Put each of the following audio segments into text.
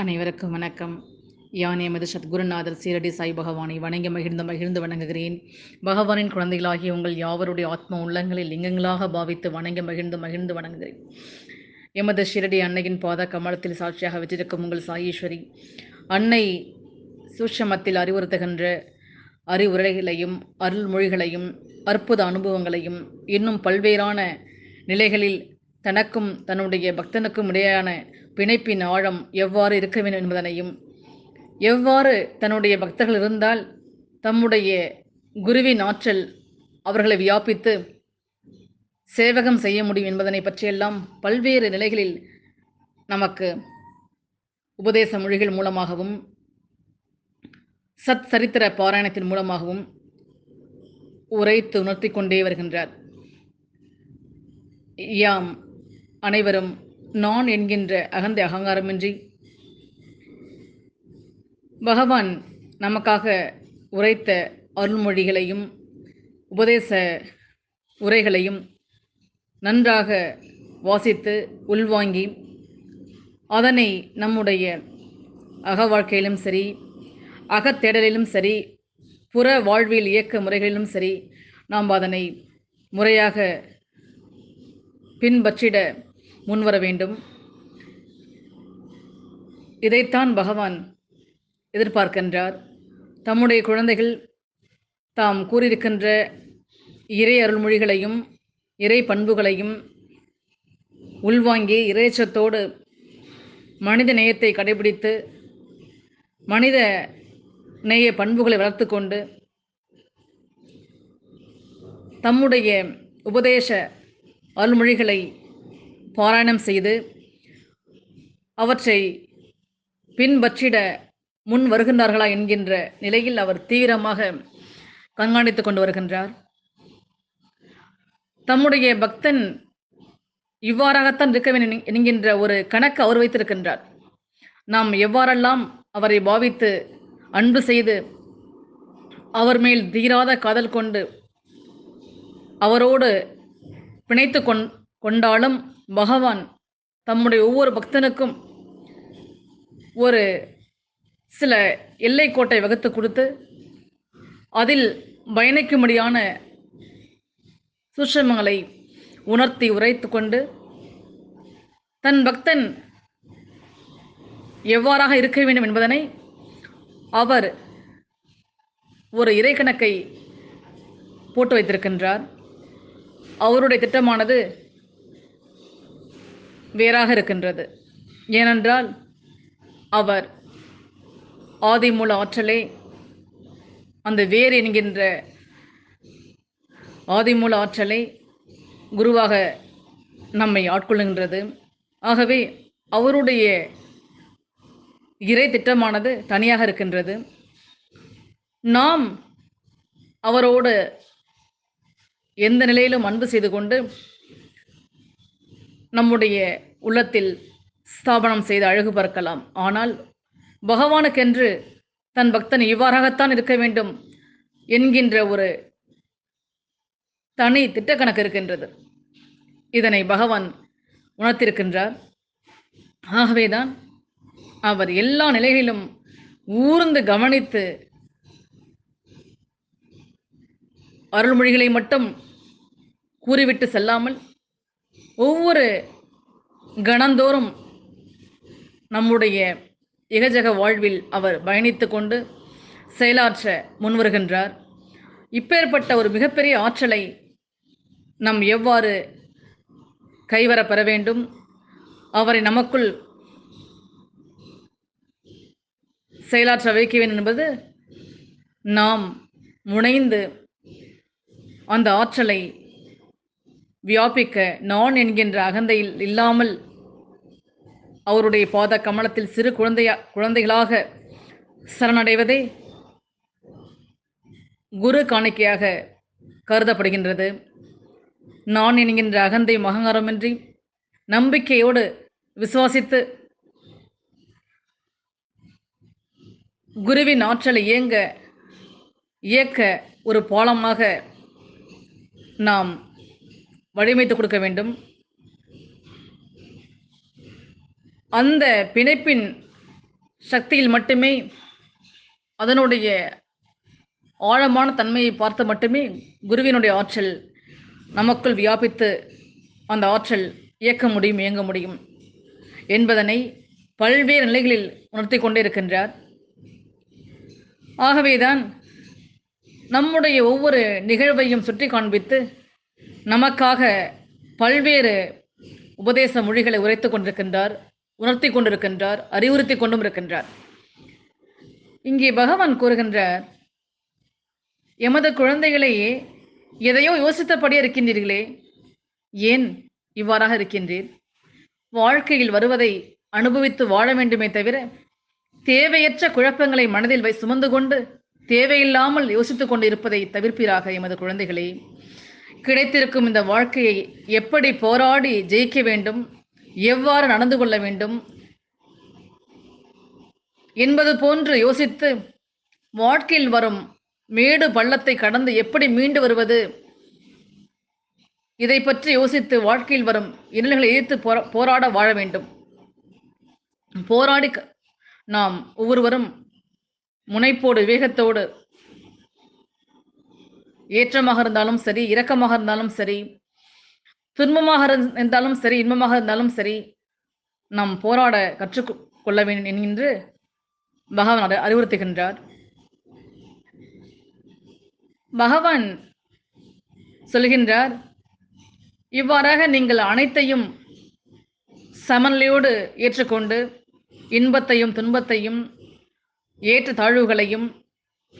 அனைவருக்கும் வணக்கம். யான் எமது சத்குருநாதர் சீரடி சாய் பகவானை வணங்கி மகிழ்ந்து மகிழ்ந்து வணங்குகிறேன். பகவானின் குழந்தைகளாகிய உங்கள் யாவருடைய ஆத்ம உள்ளங்களை லிங்கங்களாக பாவித்து வணங்கி மகிழ்ந்து மகிழ்ந்து வணங்குகிறேன். எமது ஷிரடி அன்னையின் பாத கமலத்தில் சாட்சியாக வச்சிருக்கும் உங்கள் சாயீஸ்வரி அன்னை சூட்சமத்தில் அறிவுறுத்துகின்ற அறிவுரைகளையும் அருள்மொழிகளையும் அற்புத அனுபவங்களையும் இன்னும் பல்வேறான நிலைகளில் தனக்கும் தன்னுடைய பக்தனுக்கும் இடையான பிணைப்பின் ஆழம் எவ்வாறு இருக்க வேண்டும் என்பதனையும் எவ்வாறு தன்னுடைய பக்தர்கள் இருந்தால் தம்முடைய குருவின் ஆற்றல் அவர்களை வியாபித்து சேவகம் செய்ய முடியும் என்பதனை பற்றியெல்லாம் பல்வேறு நிலைகளில் நமக்கு உபதேச மொழிகள் மூலமாகவும் சத் சரித்திர பாராயணத்தின் மூலமாகவும் உரைத்து உணர்த்தி கொண்டே வருகின்றார். யாம் அனைவரும் நான் என்கின்ற அகந்த அகங்காரமின்றி பகவான் நமக்காக உரைத்த அருள்மொழிகளையும் உபதேச உரைகளையும் நன்றாக வாசித்து உள்வாங்கி அதனை நம்முடைய அக வாழ்க்கையிலும் சரி அகத்தேடலிலும் சரி புற வாழ்வியல் இயக்க முறைகளிலும் சரி நாம் அதனை முறையாக பின்பற்றிட முன்வர வேண்டும். இதைத்தான் பகவான் எதிர்பார்க்கின்றார். தம்முடைய குழந்தைகள் தாம் கூறியிருக்கின்ற இறை அருள்மொழிகளையும் இறை பண்புகளையும் உள்வாங்கி இறைச்சத்தோடு மனித நேயத்தை கடைபிடித்து மனித நேய பண்புகளை வளர்த்து கொண்டு தம்முடைய உபதேச அருள்மொழிகளை பாராயணம் செய்து அவற்றை பின்பற்றிட முன் வருகின்றார்களா என்கின்ற நிலையில் அவர் தீவிரமாக கண்காணித்து கொண்டு வருகின்றார். தம்முடைய பக்தன் இவ்வாறாகத்தான் இருக்க வேண்டும் என்கின்ற ஒரு கணக்கு அவர் வைத்திருக்கின்றார். நாம் எவ்வாறெல்லாம் அவரை பாவித்து அன்பு செய்து அவர் மேல் தீராத காதல் கொண்டு அவரோடு பிணைத்து கொண் கொண்டாலும் பகவான் தம்முடைய ஒவ்வொரு பக்தனுக்கும் ஒரு சில எல்லை கோட்டை வகுத்து கொடுத்து அதில் பயணிக்கும்படியான சுஷமங்களை உணர்த்தி உரைத்து கொண்டு தன் பக்தன் எவ்வாறாக இருக்க வேண்டும் என்பதனை அவர் ஒரு இறைக்கணக்கை போட்டு வைத்திருக்கின்றார். அவருடைய திட்டமானது வேறாக இருக்கின்றது. ஏனென்றால் அவர் ஆதிமூல ஆற்றலே அந்த வேர் என்கின்ற ஆதிமூல ஆற்றலை குருவாக நம்மை ஆட்கொள்ளுகின்றது. ஆகவே அவருடைய இறை திட்டமானது தனியாக இருக்கின்றது. நாம் அவரோடு எந்த நிலையிலும் அன்பு செய்து கொண்டு நம்முடைய உள்ளத்தில் ஸ்தாபனம் செய்து அழகு பார்க்கலாம் ஆனால் பகவானுக்கென்று தன் பக்தன் இவ்வாறாகத்தான் இருக்க வேண்டும் என்கின்ற ஒரு தனி திட்டக்கணக்கு இருக்கின்றது. இதனை பகவான் உணர்த்திருக்கின்றார். ஆகவேதான் அவர் எல்லா நிலைகளிலும் ஊர்ந்து கவனித்து அருள்மொழிகளை மட்டும் கூறிவிட்டு செல்லாமல் ஒவ்வொரு கணந்தோறும் நம்முடைய இகஜக வாழ்வில் அவர் பயணித்து கொண்டு செயலாற்ற முன்வருகின்றார். இப்பேற்பட்ட ஒரு மிகப்பெரிய ஆற்றலை நம் எவ்வாறு கைவர பெற வேண்டும்? அவரை நமக்குள் செயலாற்ற வைக்க வேண்டும் என்பது நாம் முனைந்து அந்த ஆற்றலை வியாபிக்க நான் என்கின்ற அகந்தையில் இல்லாமல் அவருடைய பாத கமலத்தில் சிறு குழந்தையா குழந்தைகளாக சரணடைவதே குரு காணிக்கையாக கருதப்படுகின்றது. நான் என்கின்ற அகந்தை மகங்காரமின்றி நம்பிக்கையோடு விசுவாசித்து குருவின் ஆற்றலை இயங்க இயக்க ஒரு பாலமாக நாம் வடிவமைத்து கொடுக்க வேண்டும். அந்த பிணைப்பின் சக்தியில் மட்டுமே அதனுடைய ஆழமான தன்மையை பார்த்து மட்டுமே குருவினுடைய ஆற்றல் நமக்குள் வியாபித்து அந்த ஆற்றல் இயக்க முடியும் இயங்க முடியும் என்பதனை பல்வேறு நிலைகளில் உணர்த்தி கொண்டே இருக்கின்றார். ஆகவேதான் நம்முடைய ஒவ்வொரு நிகழ்வையும் சுற்றி காண்பித்து நமக்காக பல்வேறு உபதேச மொழிகளை உரைத்து கொண்டிருக்கின்றார் உணர்த்தி கொண்டிருக்கின்றார் அறிவுறுத்தி கொண்டும் இருக்கின்றார். இங்கே பகவான் கூறுகின்றார் எமது குழந்தைகளையே எதையோ யோசித்தபடியே இருக்கின்றீர்களே ஏன் இவ்வாறாக இருக்கின்றீர்? வாழ்க்கையில் வருவதை அனுபவித்து வாழ வேண்டுமே தவிர தேவையற்ற குழப்பங்களை மனதில் வை சுமந்து கொண்டு தேவையில்லாமல் யோசித்துக் கொண்டு இருப்பதை தவிர்ப்பீராக எமது குழந்தைகளே. கிடைத்திருக்கும் இந்த வாழ்க்கையை எப்படி போராடி ஜெயிக்க வேண்டும் எவ்வாறு நடந்து கொள்ள வேண்டும் என்பது போன்று யோசித்து வாழ்க்கையில் வரும் மேடு பள்ளத்தை கடந்து எப்படி மீண்டு வருவது இதை பற்றி யோசித்து வாழ்க்கையில் வரும் இன்னல்களை எதிர்த்து போராட வாழ வேண்டும். போராடி க- நாம் ஒவ்வொருவரும் முனைப்போடு வேகத்தோடு ஏற்றமாக இருந்தாலும் சரி இரக்கமாக இருந்தாலும் சரி துன்பமாக இருந்தாலும் சரி இன்பமாக இருந்தாலும் சரி நாம் போராட கற்றுக்கொள்ள வேண்டும் என்கின்று பகவான் அதை அறிவுறுத்துகின்றார். பகவான் சொல்கின்றார் இவ்வாறாக நீங்கள் அனைத்தையும் சமநிலையோடு ஏற்றுக்கொண்டு இன்பத்தையும் துன்பத்தையும் ஏற்ற தாழ்வுகளையும்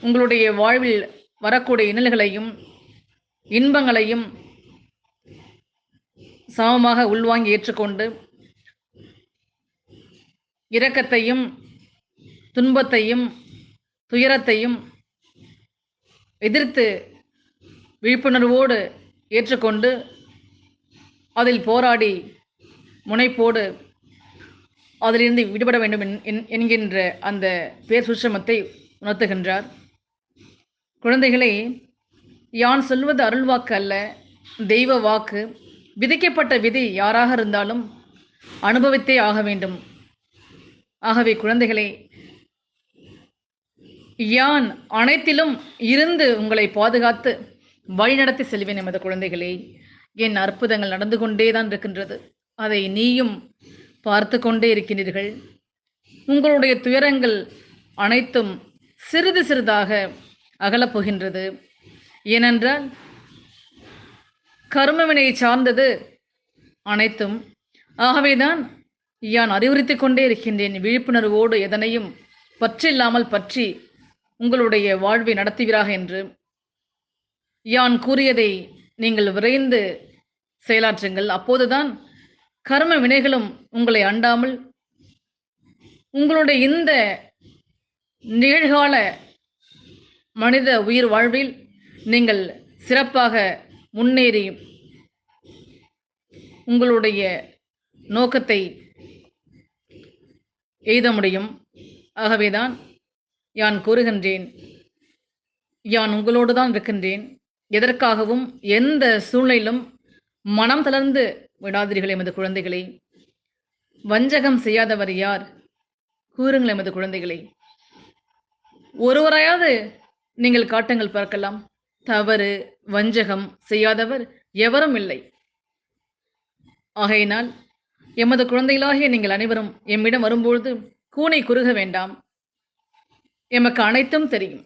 உங்களுடைய வாழ்வில் வரக்கூடிய இன்னல்களையும் இன்பங்களையும் சமமாக உள்வாங்கி ஏற்றுக்கொண்டு இரக்கத்தையும் துன்பத்தையும் துயரத்தையும் எதிர்த்து விழிப்புணர்வோடு ஏற்றுக்கொண்டு அதில் போராடி முனைப்போடு அதிலிருந்து விடுபட வேண்டும் என்- என்- என்கின்ற அந்த பேர் சுஷமத்தை உணர்த்துகின்றார். குழந்தைகளே யான் சொல்வது அருள்வாக்கு அல்ல தெய்வ வாக்கு. விதிக்கப்பட்ட விதி யாராக இருந்தாலும் அனுபவித்தே ஆக வேண்டும். ஆகவே குழந்தைகளே யான் அனைத்திலும் இருந்து உங்களை பாதுகாத்து வழிநடத்தி செல்வேன் எமது குழந்தைகளே. என் அற்புதங்கள் நடந்து கொண்டே தான் இருக்கின்றது. அதை நீயும் பார்த்து கொண்டே இருக்கின்றீர்கள். உங்களுடைய துயரங்கள் அனைத்தும் சிறிது சிறிதாக அகலப் போகின்றது ஏனென்றால் கர்மவினையை சார்ந்தது அனைத்தும். ஆகவேதான் யான் அறிவுறுத்தி கொண்டே இருக்கின்றேன் விழிப்புணர்வோடு எதனையும் பற்றில்லாமல் பற்றி உங்களுடைய வாழ்வை நடத்துவீராக என்று. யான் கூறியதை நீங்கள் விரைந்து செயலாற்றுங்கள். அப்போதுதான் கர்ம வினைகளும் உங்களை அண்டாமல் உங்களுடைய இந்த நிகழ்கால மனித உயிர் வாழ்வில் நீங்கள் சிறப்பாக முன்னேறி உங்களுடைய நோக்கத்தை எய்த முடியும். ஆகவேதான் யான் கூறுகின்றேன் யான் உங்களோடு தான் இருக்கின்றேன். எதற்காகவும் எந்த சூழ்நிலையிலும் மனம் தளர்ந்து விடாதீர்கள் எமது குழந்தைகளை. வஞ்சகம் செய்யாதவர் யார்? கூறுங்கள் எமது குழந்தைகளை. ஒருவரையாவது நீங்கள் காட்டுங்கள் பார்க்கலாம். தவறு வஞ்சகம் செய்யாதவர் எவரும் இல்லை. ஆகையினால் எமது குழந்தைகளாகிய நீங்கள் அனைவரும் எம்மிடம் வரும்பொழுது கூனை குறுக வேண்டாம். எமக்கு அனைத்தும் தெரியும்.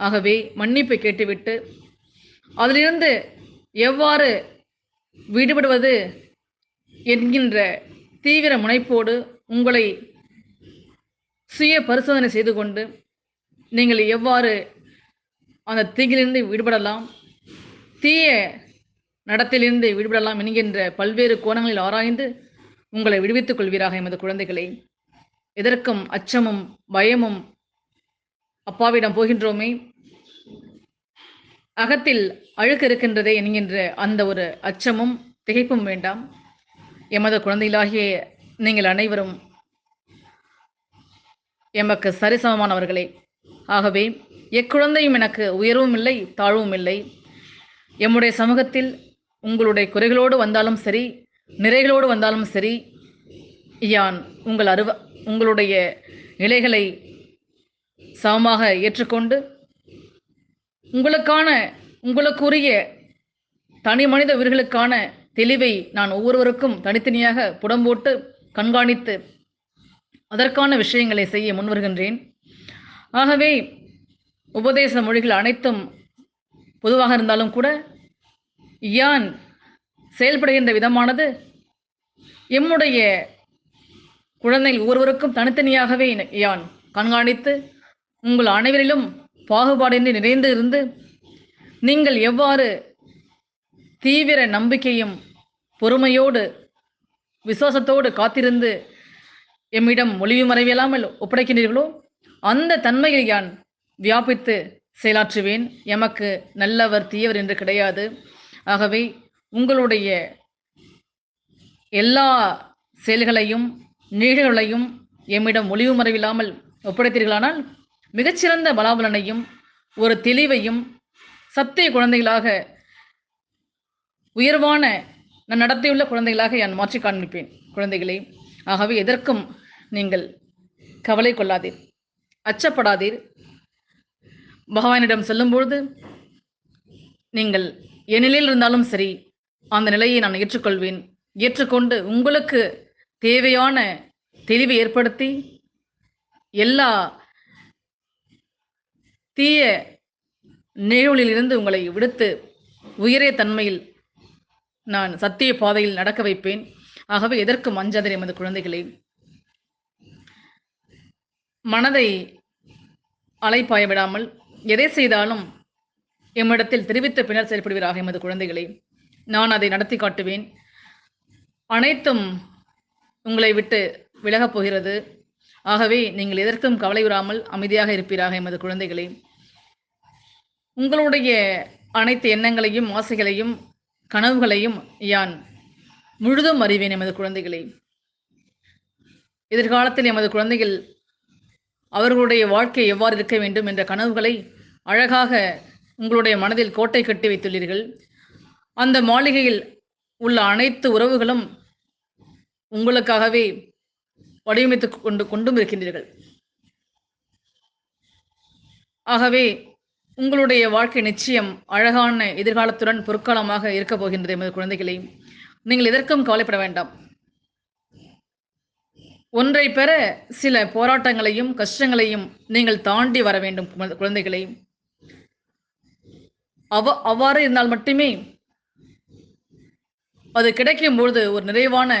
ஆகவே மன்னிப்பை கேட்டுவிட்டு அதிலிருந்து எவ்வாறு விடுபடுவது என்கின்ற தீவிர முனைப்போடு உங்களை சுய பரிசோதனை செய்து கொண்டு நீங்கள் எவ்வாறு அந்த தீங்கிலிருந்து விடுபடலாம்? தீய நடத்திலிருந்து விடுபடலாம் என்கின்ற பல்வேறு கோணங்களில் ஆராய்ந்து உங்களை விடுவித்துக் கொள்வீராக எமது குழந்தைகளை. எதற்கும் அச்சமும் பயமும் அப்பாவிடம் போகின்றோமே. அகத்தில் அழுக்கு இருக்கின்றதே என்கின்ற அந்த ஒரு அச்சமும் திகைப்பும் வேண்டாம். எமது குழந்தைகளாகிய நீங்கள் அனைவரும் எமக்கு சரிசமமானவர்களே. ஆகவே எக்குழந்தையும் எனக்கு உயர்வும் இல்லை தாழ்வும் இல்லை. எம்முடைய சமூகத்தில் உங்களுடைய குறைகளோடு வந்தாலும் சரி நிறைகளோடு வந்தாலும் சரி யான் உங்கள் அருவ உங்களுடைய நிலைகளை சமமாக ஏற்றுக்கொண்டு உங்களுக்கான உங்களுக்குரிய தனி மனித உயிர்களுக்கான தெளிவை நான் ஒவ்வொருவருக்கும் தனித்தனியாக புடம்போட்டு கண்காணித்து அதற்கான விஷயங்களை செய்ய முன்வருகின்றேன். ஆகவே உபதேச மொழிகள் அனைத்தும் பொதுவாக இருந்தாலும் கூட யான் செயல்படுகின்ற விதமானது எம்முடைய குழந்தைகள் ஒவ்வொருவருக்கும் தனித்தனியாகவே யான் கண்காணித்து உங்கள் அனைவரிலும் பாகுபாடின்றி நிறைந்து இருந்து நீங்கள் எவ்வாறு தீவிர நம்பிக்கையும் பொறுமையோடு விசுவாசத்தோடு காத்திருந்து எம்மிடம் ஒளிவு மறைவில்லாமல் ஒப்படைக்கின்றீர்களோ அந்த தன்மையை யான் வியாபித்து செயலாற்றுவேன்? எமக்கு நல்லவர் தீயவர் என்று கிடையாது. ஆகவே உங்களுடைய எல்லா செயல்களையும் நீழ்களையும் எம்மிடம் ஒளிவு மறைவில்லாமல் ஒப்படைத்தீர்களானால் மிகச்சிறந்த பலாபலனையும் ஒரு தெளிவையும் சத்திய குழந்தைகளாக உயர்வான நான் நடத்தியுள்ள குழந்தைகளாக நான் மாற்றி காண்பிப்பேன். குழந்தைகளை ஆகவே எதற்கும் நீங்கள் கவலை கொள்ளாதீர். அச்சப்படாதீர். பகவானிடம் செல்லும்பொழுது நீங்கள் என் நிலையில் இருந்தாலும் சரி அந்த நிலையை நான் ஏற்றுக்கொள்வேன். ஏற்றுக்கொண்டு உங்களுக்கு தேவையான தெளிவை ஏற்படுத்தி எல்லா தீய நிகழ்வுகளிலிருந்து உங்களை விடுத்து உயரிய தன்மையில் நான் சத்திய பாதையில் நடக்க வைப்பேன். ஆகவே எதற்கும் அஞ்சாதர் எமது குழந்தைகளை? மனதை அலைப்பாய விடாமல் எதை செய்தாலும் எம்மிடத்தில் தெரிவித்த பின்னர் செயல்படுவீராக எமது குழந்தைகளை. நான் அதை நடத்தி காட்டுவேன். அனைத்தும் உங்களை விட்டு விலகப் போகிறது. ஆகவே நீங்கள் எதற்கும் கவலையுறாமல் அமைதியாக இருப்பீராக எமது குழந்தைகளே. உங்களுடைய அனைத்து எண்ணங்களையும் ஆசைகளையும் கனவுகளையும் யான் முழுதும் அறிவேன் எமது குழந்தைகளை. எதிர்காலத்தில் எமது குழந்தைகள் அவர்களுடைய வாழ்க்கை எவ்வாறு இருக்க வேண்டும் என்ற கனவுகளை அழகாக உங்களுடைய மனதில் கோட்டை கட்டி வைத்துள்ளீர்கள். அந்த மாளிகையில் உள்ள அனைத்து உறவுகளும் உங்களுக்காகவே வடிவமைத்து கொண்டு கொண்டும் இருக்கின்றீர்கள். ஆகவே உங்களுடைய வாழ்க்கை நிச்சயம் அழகான எதிர்காலத்துடன் பொற்காலமாக இருக்கப் போகின்றது எமது குழந்தைகளை. நீங்கள் எதற்கும் கவலைப்பட வேண்டாம். ஒன்றை பெற சில போராட்டங்களையும் கஷ்டங்களையும் நீங்கள் தாண்டி வர வேண்டும் குழந்தை- குழந்தைகளை அவ அவ்வாறு இருந்தால் மட்டுமே அது கிடைக்கும் பொழுது ஒரு நிறைவான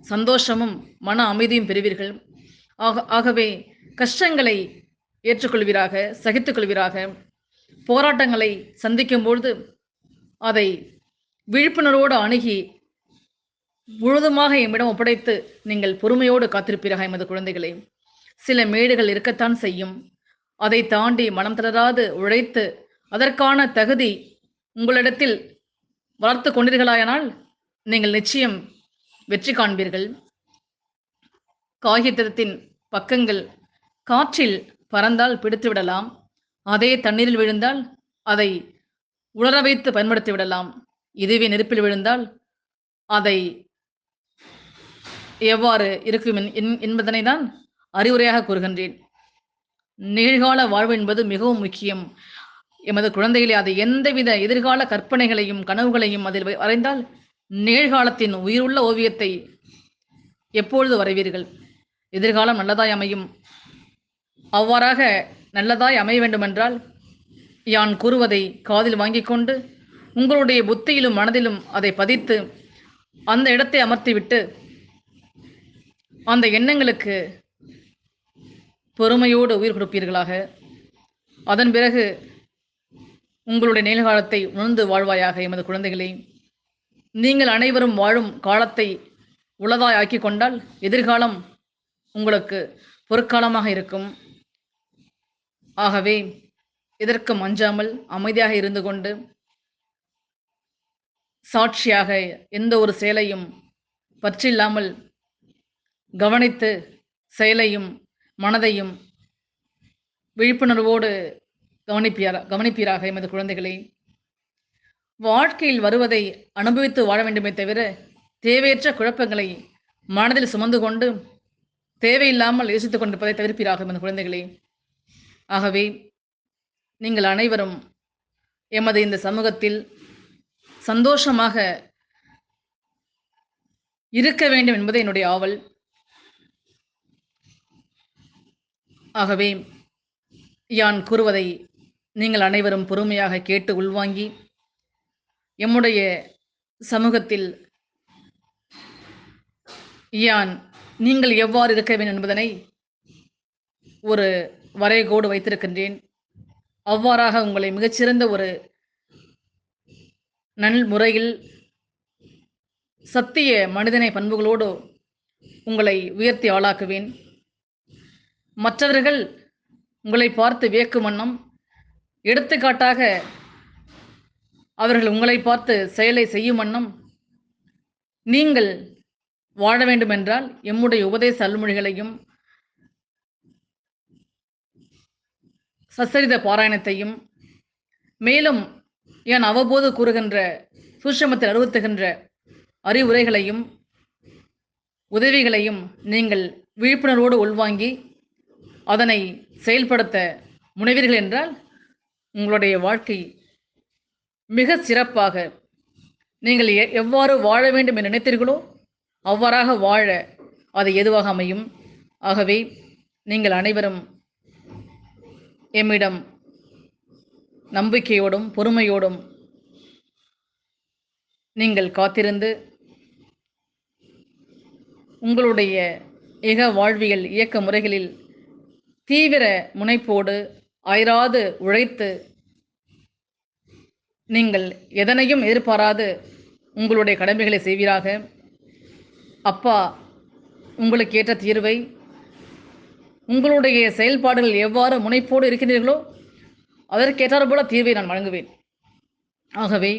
சந்தோஷமும் மன அமைதியும் பெறுவீர்கள். ஆக ஆகவே கஷ்டங்களை ஏற்றுக்கொள்வீராக சகித்துக்கொள்வீராக போராட்டங்களை சந்திக்கும் பொழுது அதை விழிப்புணர்வோடு அணுகி முழுதுமாக எம்மிடம் ஒப்படைத்து நீங்கள் பொறுமையோடு காத்திருப்பீராக எமது குழந்தைகளை. சில மேடுகள் இருக்கத்தான் செய்யும். அதை தாண்டி மனம் தளராது உழைத்து அதற்கான தகுதி உங்களிடத்தில் வளர்த்து கொண்டீர்களாயானால் நீங்கள் நிச்சயம் வெற்றி காண்பீர்கள். காகிதத்தின் பக்கங்கள் காற்றில் பறந்தால் பிடித்து விடலாம் அதே தண்ணீரில் விழுந்தால் அதை உலர வைத்து பயன்படுத்தி விடலாம் இதுவே நெருப்பில் விழுந்தால் அதை எவ்வாறு இருக்கும் என்- என்பதனை தான் அறிவுரையாக கூறுகின்றேன். நிகழ்கால வாழ்வு என்பது மிகவும் முக்கியம். எமது குழந்தைகளே அது எந்தவித எதிர்கால கற்பனைகளையும் கனவுகளையும் அதில் வரைந்தால் நிகழ்காலத்தின் உயிருள்ள ஓவியத்தை எப்பொழுது வரைவீர்கள்? எதிர்காலம் நல்லதாய் அமையும். அவ்வாறாக நல்லதாய் அமைய வேண்டுமென்றால் யான் கூறுவதை காதில் வாங்கிக் கொண்டு உங்களுடைய புத்தியிலும் மனதிலும் அதை பதித்து அந்த இடத்தை அமர்த்திவிட்டு அந்த எண்ணங்களுக்கு பொறுமையோடு உயிர் கொடுப்பீர்களாக. அதன் பிறகு உங்களுடைய நிகழ்காலத்தை உணர்ந்து வாழ்வாயாக எமது குழந்தைகளே நீங்கள் அனைவரும் வாழும் காலத்தை உளதாய் ஆக்கி கொண்டால் எதிர்காலம் உங்களுக்கு பொற்காலமாக இருக்கும். ஆகவே இதற்கு அஞ்சாமல் அமைதியாக இருந்து கொண்டு சாட்சியாக எந்த ஒரு செயலையும் பற்றில்லாமல் கவனித்து செயலையும் மனதையும் விழிப்புணர்வோடு கவனிப்பீரா கவனிப்பீராக எமது குழந்தைகளை. வாழ்க்கையில் வருவதை அனுபவித்து வாழ வேண்டுமே தவிர தேவையற்ற குழப்பங்களை மனதில் சுமந்து கொண்டு தேவையில்லாமல் யோசித்துக் கொண்டிருப்பதை தவிர்ப்பீராக எமது குழந்தைகளே. ஆகவே நீங்கள் அனைவரும் எமது இந்த சமூகத்தில் சந்தோஷமாக இருக்க வேண்டும் என்பது என்னுடைய ஆவல். ஆகவே யான் கூறுவதை நீங்கள் அனைவரும் பொறுமையாக கேட்டு உள்வாங்கி எம்முடைய சமூகத்தில் யான் நீங்கள் எவ்வாறு இருக்க வேண்டும் என்பதனை ஒரு வரைகோடு வைத்திருக்கின்றேன். அவ்வாறாக உங்களை மிகச்சிறந்த ஒரு நல் முறையில் சத்திய மனிதனை பண்புகளோடு உங்களை உயர்த்தி ஆளாக்குவேன். மற்றவர்கள் உங்களை பார்த்து வியக்கும் வண்ணம் எடுத்துக்காட்டாக அவர்கள் உங்களை பார்த்து செயலை செய்யும் வண்ணம் நீங்கள் வாழ வேண்டுமென்றால் எம்முடைய உபதேச அல்மொழிகளையும் சச்சரித பாராயணத்தையும் மேலும் என் அவ்வப்போது கூறுகின்ற சூஷமத்தில் அறிவுறுத்துகின்ற அறிவுரைகளையும் உதவிகளையும் நீங்கள் விழிப்புணர்வோடு உள்வாங்கி அதனை செயல்படுத்த முனைவீர்கள் என்றால் உங்களுடைய வாழ்க்கை மிக சிறப்பாக நீங்கள் எ- எவ்வாறு வாழ வேண்டும் என நினைத்தீர்களோ அவ்வாறாக வாழ அது எதுவாக அமையும்? ஆகவே நீங்கள் அனைவரும் எம்மிடம் நம்பிக்கையோடும் பொறுமையோடும் நீங்கள் காத்திருந்து உங்களுடைய இக வாழ்வியல் இயக்க முறைகளில் தீவிர முனைப்போடு அயராது உழைத்து நீங்கள் எதனையும் எதிர்பாராது உங்களுடைய கடமைகளை செய்வீராக. அப்பா உங்களுக்கு ஏற்ற தீர்வை. உங்களுடைய செயல்பாடுகள் எவ்வாறு முனைப்போடு இருக்கிறீர்களோ அதற்கேற்றாறு போல தீர்வை நான் வழங்குவேன். ஆகவே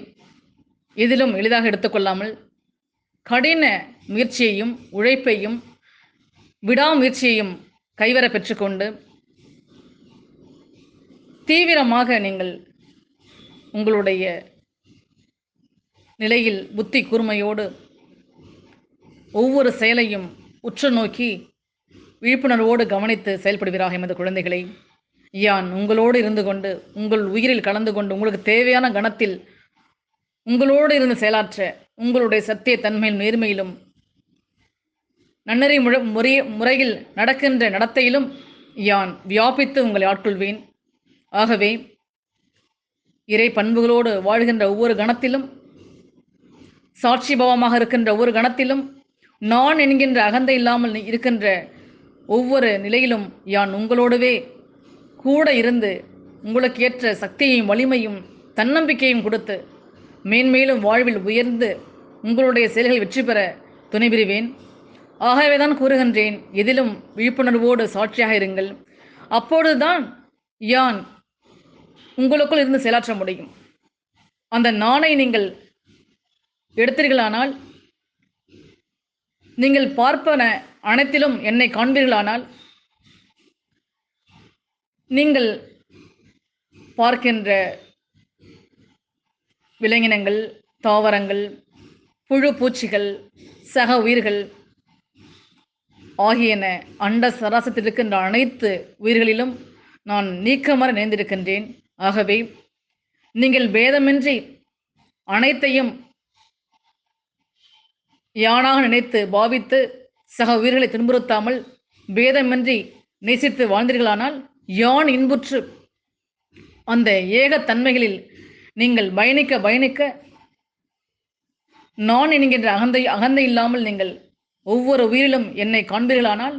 இதிலும் எளிதாக எடுத்துக்கொள்ளாமல் கடின முயற்சியையும் உழைப்பையும் விடாமுயற்சியையும் கைவர பெற்றுக்கொண்டு தீவிரமாக நீங்கள் உங்களுடைய நிலையில் புத்தி கூர்மையோடு ஒவ்வொரு செயலையும் உற்று நோக்கி விழிப்புணர்வோடு கவனித்து செயல்படுவீராக எமது குழந்தைகளை. யான் உங்களோடு இருந்து கொண்டு உங்கள் உயிரில் கலந்து கொண்டு உங்களுக்கு தேவையான கணத்தில் உங்களோடு இருந்து செயலாற்ற உங்களுடைய சத்திய தன்மையில் நேர்மையிலும் நன்னறி முழ முறை முறையில் நடக்கின்ற நடத்தையிலும் யான் வியாபித்து உங்களை ஆட்கொள்வேன். ஆகவே இறை பண்புகளோடு வாழ்கின்ற ஒவ்வொரு கணத்திலும் சாட்சிபவமாக இருக்கின்ற ஒவ்வொரு கணத்திலும் நான் என்கின்ற அகந்தை இல்லாமல் இருக்கின்ற ஒவ்வொரு நிலையிலும் யான் உங்களோடவே கூட இருந்து உங்களுக்கு ஏற்ற சக்தியையும் வலிமையும் தன்னம்பிக்கையும் கொடுத்து மேன்மேலும் வாழ்வில் உயர்ந்து உங்களுடைய செயல்கள் வெற்றி பெற துணை புரிவேன் ஆகவே தான் கூறுகின்றேன் எதிலும் விழிப்புணர்வோடு சாட்சியாக இருங்கள். அப்பொழுதுதான் யான் உங்களுக்குள் இருந்து செயலாற்ற முடியும். அந்த நாணை நீங்கள் எடுத்தீர்களானால் நீங்கள் பார்ப்பன அனைத்திலும் என்னை காண்பீர்களானால் நீங்கள் பார்க்கின்ற விலங்கினங்கள் தாவரங்கள் புழு பூச்சிகள் சக உயிர்கள் ஆகியன அண்ட சராசத்தில் இருக்கின்ற அனைத்து உயிர்களிலும் நான் நீக்கமர நினைந்திருக்கின்றேன் ஆகவே நீங்கள் பேதமின்றி அனைத்தையும் யானாக நினைத்து பாவித்து சக உயிர்களை துன்புறுத்தாமல் பேதமின்றி நேசித்து வாழ்ந்தீர்களானால் யான் இன்புற்று அந்த ஏகத்தன்மைகளில் நீங்கள் பயணிக்க பயணிக்க நான் என்கின்ற அகந்தை அகந்தை இல்லாமல் நீங்கள் ஒவ்வொரு உயிரிலும் என்னை காண்பீர்களானால்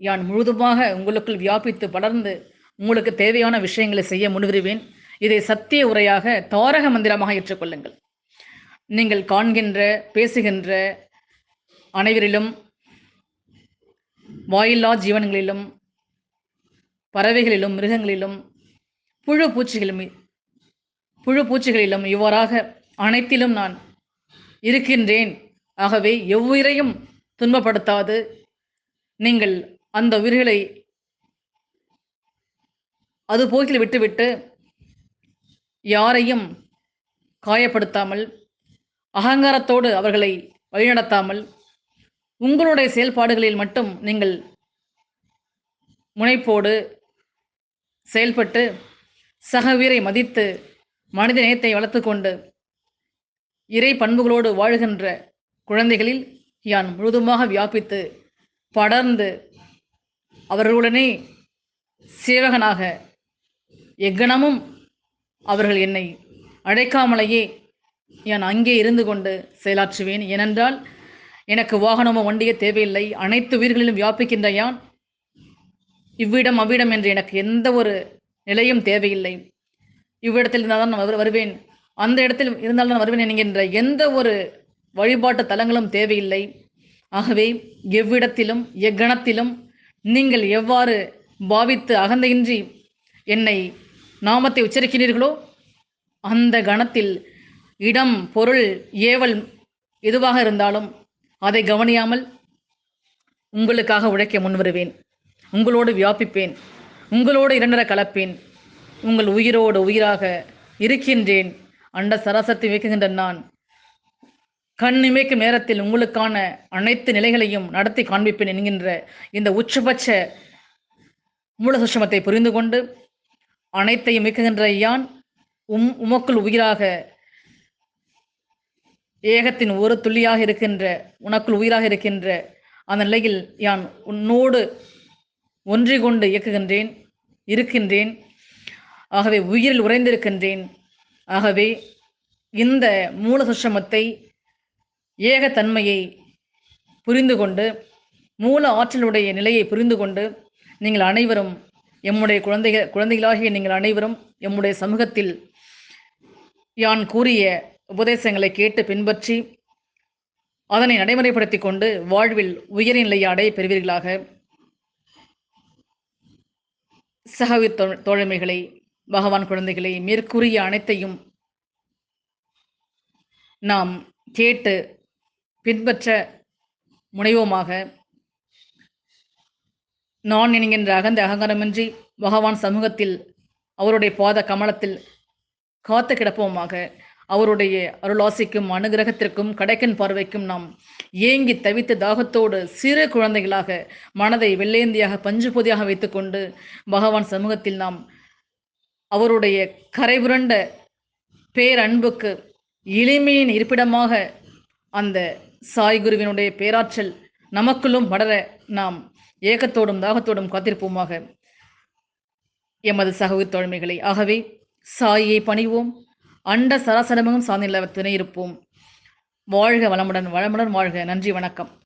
யான் முழுதுமாக உங்களுக்குள் வியாபித்து படர்ந்து உங்களுக்கு தேவையான விஷயங்களை செய்ய முன்வருவேன். இதை சத்திய உரையாக தாரக மந்திரமாக ஏற்றுக்கொள்ளுங்கள். நீங்கள் காண்கின்ற பேசுகின்ற அனைவரிலும் வாயில்லா ஜீவன்களிலும் பறவைகளிலும் மிருகங்களிலும் புழு பூச்சிகளிலும் புழு பூச்சிகளிலும் இவ்வாறாக அனைத்திலும் நான் இருக்கின்றேன். ஆகவே எவ்வுயிரையும் துன்பப்படுத்தாது. நீங்கள் அந்த உயிர்களை அது போக்கில் விட்டுவிட்டு யாரையும் காயப்படுத்தாமல் அகங்காரத்தோடு அவர்களை வழிநடத்தாமல் உங்களுடைய செயல்பாடுகளில் மட்டும் நீங்கள் முனைப்போடு செயல்பட்டு சக உயிரை மதித்து மனித நேயத்தை வளர்த்துக்கொண்டு இறை பண்புகளோடு வாழ்கின்ற குழந்தைகளில் யான் முழுதுமாக வியாபித்து படர்ந்து அவர்களுடனே சேவகனாக எக்கணமும் அவர்கள் என்னை அழைக்காமலேயே நான் அங்கே இருந்து கொண்டு செயலாற்றுவேன். ஏனென்றால் எனக்கு வாகனமோ வண்டியோ தேவையில்லை. அனைத்து உயிர்களிலும் வியாபிக்கின்ற யான் இவ்விடம் அவ்விடம் என்று எனக்கு எந்த ஒரு நிலையும் தேவையில்லை. இவ்விடத்தில் இருந்தால் தான் நான் வரு- வருவேன். அந்த இடத்தில் இருந்தால் நான் வருவேன் என்கின்ற எந்த ஒரு வழிபாட்டு தலங்களும் தேவையில்லை. ஆகவே எவ்விடத்திலும் எக்கணத்திலும் நீங்கள் எவ்வாறு பாவித்து அகந்தையின்றி என்னை நாமத்தை உச்சரிக்கிறீர்களோ அந்த கணத்தில் இடம் பொருள் ஏவல் எதுவாக இருந்தாலும் அதை கவனியாமல் உங்களுக்காக உழைக்க முன்வருவேன். உங்களோடு வியாபிப்பேன். உங்களோடு இரண்டர கலப்பேன். உங்கள் உயிரோடு உயிராக இருக்கின்றேன். அண்ட சராசரத்தை வைக்கின்ற நான் கண் இமைக்கும் நேரத்தில் உங்களுக்கான அனைத்து நிலைகளையும் நடத்தி காண்பிப்பேன் என்கின்ற இந்த உச்சபட்ச மூல சுஷமத்தை புரிந்து கொண்டு அனைத்தையும் இயக்குகின்ற யான் உம் உமக்குள் உயிராக ஏகத்தின் ஒரு துள்ளியாக இருக்கின்ற உனக்குள் உயிராக இருக்கின்ற அந்த நிலையில் யான் உன்னோடு ஒன்றி கொண்டு இயக்குகின்றேன் இருக்கின்றேன். ஆகவே உயிரில் உறைந்திருக்கின்றேன். ஆகவே இந்த மூல சுஷமத்தை ஏகத்தன்மையை புரிந்து கொண்டு மூல ஆற்றலுடைய நிலையை புரிந்து கொண்டு நீங்கள் அனைவரும் எம்முடைய குழந்தைகள் குழந்தைகளாகிய நீங்கள் அனைவரும் எம்முடைய சமூகத்தில் யான் கூறிய உபதேசங்களை கேட்டு பின்பற்றி அதனை நடைமுறைப்படுத்தி கொண்டு வாழ்வில் உயரிய நிலையை அடைய பெறுவீர்களாக. சகவி தோழமைகளை பகவான் குழந்தைகளை மேற்கூறிய அனைத்தையும் நாம் கேட்டு பின்பற்ற முனைவோமாக. நான் என்கின்ற அகந்த அகங்காரமின்றி பகவான் சமூகத்தில் அவருடைய பாத கமலத்தில் காத்து கிடப்போமாக. அவருடைய அருளாசிக்கும் அனுகிரகத்திற்கும் கடைக்கன் பார்வைக்கும் நாம் ஏங்கி தவித்து தாகத்தோடு சிறு குழந்தைகளாக மனதை வெள்ளேந்தியாக பஞ்சு பொதியாக வைத்துக்கொண்டு பகவான் சமூகத்தில் நாம் அவருடைய கரைபுரண்ட பேரன்புக்கு எளிமையின் இருப்பிடமாக அந்த சாய் குருவினுடைய பேராற்றல் நமக்குள்ளும் வளர நாம் ஏகத்தோடும் தாகத்தோடும் காத்திருப்போமாக. எமது சகோதர தோழமைகளை ஆகவே சாயை பணிவோம். அண்ட சராசரமும் சார்ந்தில்ல துணை இருப்போம் வாழ்க வளமுடன் வளமுடன் வாழ்க. நன்றி வணக்கம்.